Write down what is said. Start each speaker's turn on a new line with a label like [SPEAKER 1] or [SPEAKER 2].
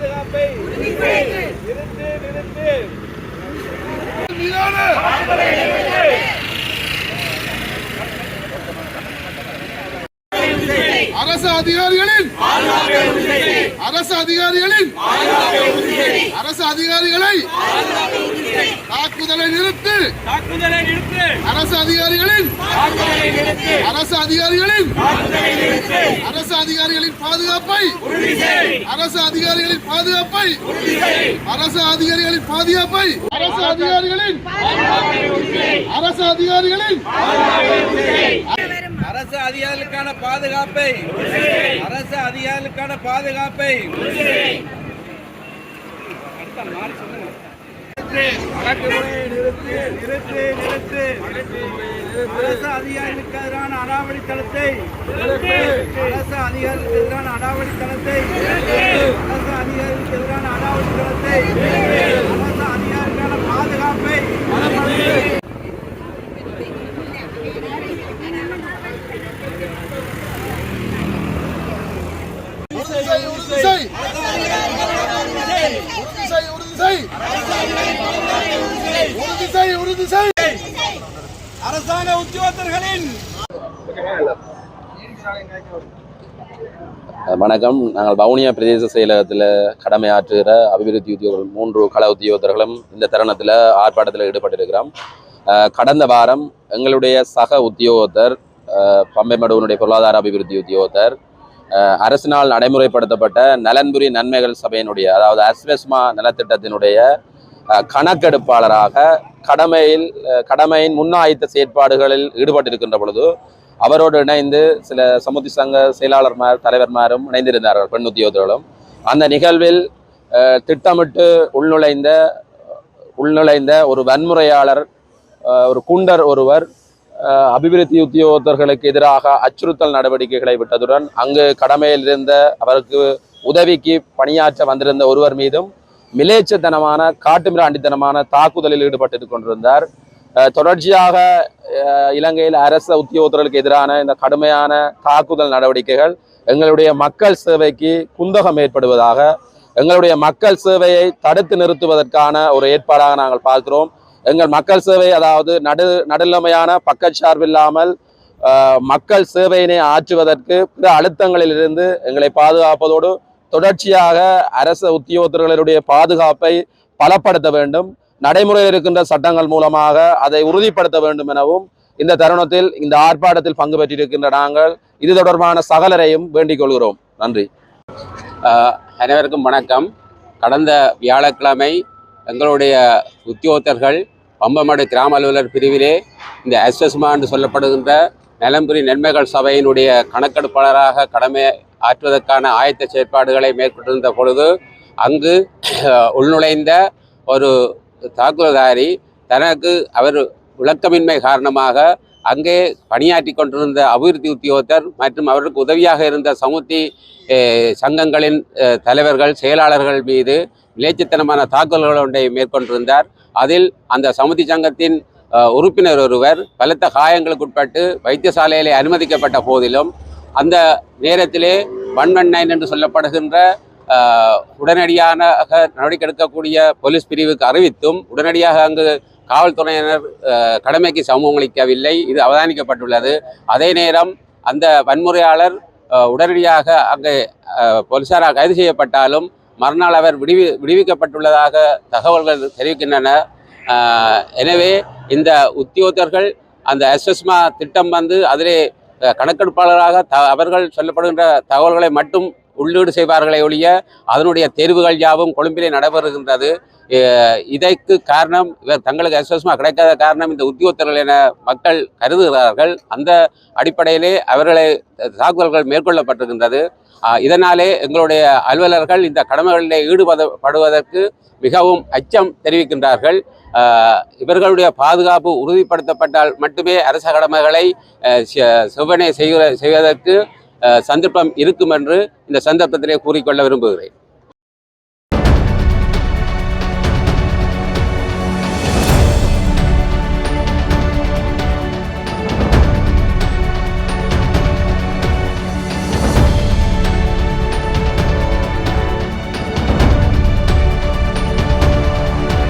[SPEAKER 1] பாதுகாப்பை நிறுத்து. நிறுத்து
[SPEAKER 2] அரசு அதிகாரிகளின் அரசு அதிகாரிகளின் அரசு அதிகாரிகளை தாக்குதலை நிறுத்து.
[SPEAKER 1] தாக்குதலை நிறுத்து
[SPEAKER 2] அரசு அதிகாரிகளின்
[SPEAKER 1] தாக்குதலை நிறுத்து
[SPEAKER 2] அரசு அதிகாரிகளின்
[SPEAKER 1] தாக்குதலை நிறுத்து
[SPEAKER 2] அரசு அதிகாரிகளின் பாதுகாப்பை.
[SPEAKER 1] உறுதி செய்
[SPEAKER 2] அரசு அதிகாரிகளின் பாதுகாப்பை.
[SPEAKER 1] உறுதி செய்
[SPEAKER 2] அரசு அதிகாரிகளின் பாதுகாப்பை. அரசு அதிகாரிகளின் அரசு அதிகாரிகளின்
[SPEAKER 1] அரசு அதிகாரிகளுக்கான பாதுகாப்பை அரசு அதிகாரிகளுக்கான பாதுகாப்பை. நிறுத்து நிறுத்து அரசு அதிகாரிகளுக்கு எதிரான அடாவடித்தனத்தை அரசு அதிகாரிகளுக்கு எதிரான அடாவடி அரசு அதிகாரிகளுக்கு எதிரான அடாவடித்தனத்தை அரசு அதிகாரிகளுக்கான பாதுகாப்பை
[SPEAKER 2] உறுதி செய், உறுதி செய். உறுதி செய், உறுதி செய். உறுதி திசை
[SPEAKER 1] அரசாங்க உத்தியோகத்தர்களின்
[SPEAKER 3] வணக்கம். நாங்கள் வவுனியா பிரதேச செயலகத்தில் கடமையாற்றுகிற அபிவிருத்தி உத்தியோகர்கள் மூன்று கள உத்தியோகத்தர்களும் இந்த தருணத்தில் ஆர்ப்பாட்டத்தில் ஈடுபட்டிருக்கிறோம். கடந்த வாரம் எங்களுடைய சக உத்தியோகத்தர் அஹ் பம்பைமடுவனுடைய பொருளாதார அபிவிருத்தி உத்தியோகத்தர் அரசினால் நடைமுறைப்படுத்தப்பட்ட நலன்புரி நன்மைகள் சபையினுடைய அதாவது அஸ்வெஸ்மா நலத்திட்டத்தினுடைய கணக்கெடுப்பாளராக கடமையில் கடமையின் முன்னாயத்த செயற்பாடுகளில் ஈடுபட்டிருக்கின்ற பொழுது அவரோடு இணைந்து சில சமுத்தி சங்க செயலாளர்மார் தலைவர்மாரும் இணைந்திருந்தார்கள் பெண் உத்தியோகர்களும் அந்த நிகழ்வில் திட்டமிட்டு உள்நுழைந்த உள்நுழைந்த ஒரு வன்முறையாளர் ஒரு குண்டர் ஒருவர் அபிவிருத்தி உத்தியோகத்தர்களுக்கு எதிராக அச்சுறுத்தல் நடவடிக்கைகளை விட்டதுடன் அங்கு கடமையில் இருந்த அவருக்கு உதவிக்கு பணியாற்ற வந்திருந்த ஒருவர் மீதும் மிலேச்சத்தனமான காட்டுமிராண்டித்தனமான தாக்குதலில் ஈடுபட்டு கொண்டிருந்தார். தொடர்ச்சியாக இலங்கையில் அரச உத்தியோகத்தர்களுக்கு எதிரான இந்த கடுமையான தாக்குதல் நடவடிக்கைகள் எங்களுடைய மக்கள் சேவைக்கு குந்தகம் ஏற்படுவதாக எங்களுடைய மக்கள் சேவையை தடுத்து நிறுத்துவதற்கான ஒரு ஏற்பாடாக நாங்கள் பார்க்கிறோம். எங்கள் மக்கள் சேவை அதாவது நடு நடுநிலைமையான பக்கச்சார்பில்லாமல் மக்கள் சேவையினை ஆற்றுவதற்கு பிற அழுத்தங்களிலிருந்து எங்களை பாதுகாப்பதோடு தொடர்ச்சியாக அரச உத்தியோகத்தர்களுடைய பாதுகாப்பை பலப்படுத்த வேண்டும். நடைமுறையில் இருக்கின்ற சட்டங்கள் மூலமாக அதை உறுதிப்படுத்த வேண்டும் எனவும் இந்த தருணத்தில் இந்த ஆர்ப்பாட்டத்தில் பங்கு பெற்றிருக்கின்ற நாங்கள் இது தொடர்பான சகலரையும் வேண்டிக் கொள்கிறோம். நன்றி.
[SPEAKER 4] அனைவருக்கும் வணக்கம். கடந்த வியாழக்கிழமை எங்களுடைய உத்தியோகத்தர்கள் பம்பமடு கிராம அலுவலர் பிரிவிலே இந்த எஸ்எஸ்மா என்று சொல்லப்படுகின்ற நிலம்புரி நன்மைகள் சபையினுடைய கணக்கெடுப்பாளராக கடமை ஆற்றுவதற்கான ஆயத்த செயற்பாடுகளை மேற்கொண்டிருந்த பொழுது அங்கு உள்நுழைந்த ஒரு தாக்குதல்தாரி தனக்கு அவர் விளக்கமின்மை காரணமாக அங்கே பணியாற்றி கொண்டிருந்த அபிவிருத்தி உத்தியோகத்தர் மற்றும் அவருக்கு உதவியாக இருந்த சமுத்தி சங்கங்களின் தலைவர்கள் செயலாளர்கள் மீது விளைச்சத்தனமான தாக்குதல்கள் ஒன்றை மேற்கொண்டிருந்தார். அதில் அந்த சமுத்தி சங்கத்தின் உறுப்பினர் ஒருவர் பலத்த காயங்களுக்கு உட்பட்டு வைத்தியசாலையிலே அனுமதிக்கப்பட்ட போதிலும் அந்த நேரத்திலே ஒன் ஒன் நைன் என்று சொல்லப்படுகின்ற உடனடியான உடனடியாக நடவடிக்கை எடுக்கக்கூடிய போலீஸ் பிரிவுக்கு அறிவித்தும் உடனடியாக அங்கு காவல்துறையினர் கடமைக்கு சமூகமளிக்கவில்லை இது அவதானிக்கப்பட்டுள்ளது. அதே நேரம் அந்த வன்முறையாளர் உடனடியாக அங்கே அஹ், போலீசாரால் கைது செய்யப்பட்டாலும் மறுநாள் அவர் விடுவி விடுவிக்கப்பட்டுள்ளதாக தகவல்கள் தெரிவிக்கின்றன. எனவே இந்த உத்தியோகர்கள் அந்த எஸ்எஸ்மா திட்டம் வந்து அதிலே கணக்கெடுப்பாளராக த அவர்கள் சொல்லப்படுகின்ற தகவல்களை மட்டும் உள்ளீடு செய்வார்களே ஒழிய அதனுடைய தேர்வுகள் யாவும் கொழும்பிலே நடைபெறுகின்றது. இதற்கு காரணம் இவர் தங்களுக்கு அசோசமாக கிடைக்காத காரணம் இந்த உத்தியோகத்தர்கள் என மக்கள் கருதுகிறார்கள். அந்த அடிப்படையிலே அவர்களை தாக்குதல்கள் மேற்கொள்ளப்பட்டிருக்கின்றது. இதனாலே எங்களுடைய அலுவலர்கள் இந்த கடமைகளிலே ஈடுபடுவதற்கு மிகவும் அச்சம் தெரிவிக்கின்றார்கள். இவர்களுடைய பாதுகாப்பு உறுதிப்படுத்தப்பட்டால் மட்டுமே அரச கடமைகளை செவ்வனை செ- செய்கிற செய்வதற்கு சந்தர்ப்பம் இருக்கும் என்று இந்த சந்தர்ப்பத்திலே கூறிக்கொள்ள விரும்புகிறேன்.